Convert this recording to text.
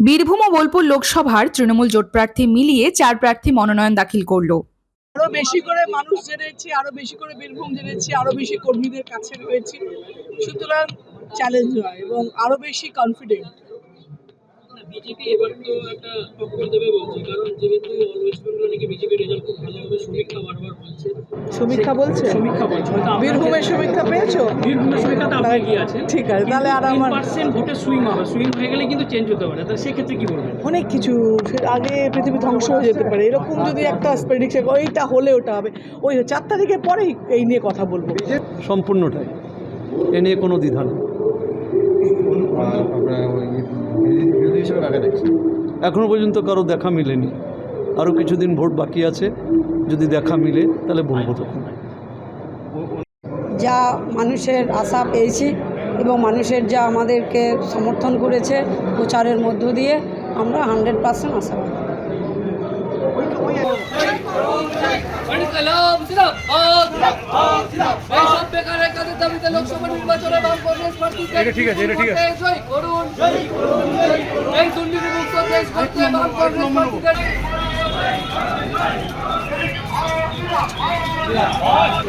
বীরভূম ও বোলপুর লোকসভার তৃণমূল জোট প্রার্থী মিলিয়ে চার প্রার্থী মনোনয়ন দাখিল করল। আরও বেশি করে মানুষ জেনেছি আরও বেশি করে বীরভূম জেনেছি আরও বেশি কর্মীদের কাছে রয়েছি। সুতরাং চ্যালেঞ্জ হয় এবং আরও বেশি কনফিডেন্ট বিজেপি এবার তো একটা টক্কর দেবে বলছে কারণ যেহেতু ওয়েস্ট বেঙ্গল নাকি বিজেপি সমীক্ষা বলছে সমীক্ষা বলছে বীরভূমের সমীক্ষা পেয়েছ বীরভূমের সমীক্ষাতে আপনি এগিয়ে আছেন ঠিক আছে তাহলে আর আমার পার্সেন্ট ভোটে সুইং হবে সুইং হয়ে গেলে কিন্তু চেঞ্জ হতে পারে তাহলে সেক্ষেত্রে কি বলবেন অনেক কিছু আগে পৃথিবী ধ্বংস হয়ে যেতে পারে এরকম যদি একটা প্রেডিকশন ওইটা হলে ওটা হবে ওই চার তারিখের পরেই এই নিয়ে কথা বলব সম্পূর্ণটাই এ নিয়ে কোনো দ্বিধা নেই এখনও পর্যন্ত কারও দেখা মিলেনি আরও কিছুদিন ভোট বাকি আছে যদি দেখা মিলে তাহলে বলব তখন যা মানুষের আশা পেয়েছি এবং মানুষের যা আমাদেরকে সমর্থন করেছে প্রচারের মধ্য দিয়ে আমরা হান্ড্রেড পার্সেন্ট আশাবাদী লোকসভা নির্বাচনে বাম কংগ্রেস প্রার্থীকে ঠিক আছে ঠিক আছে করুন এই দুর্নীতি দেশ করতে বাম কংগ্রেস প্রার্থীদের 二十三二十四二十五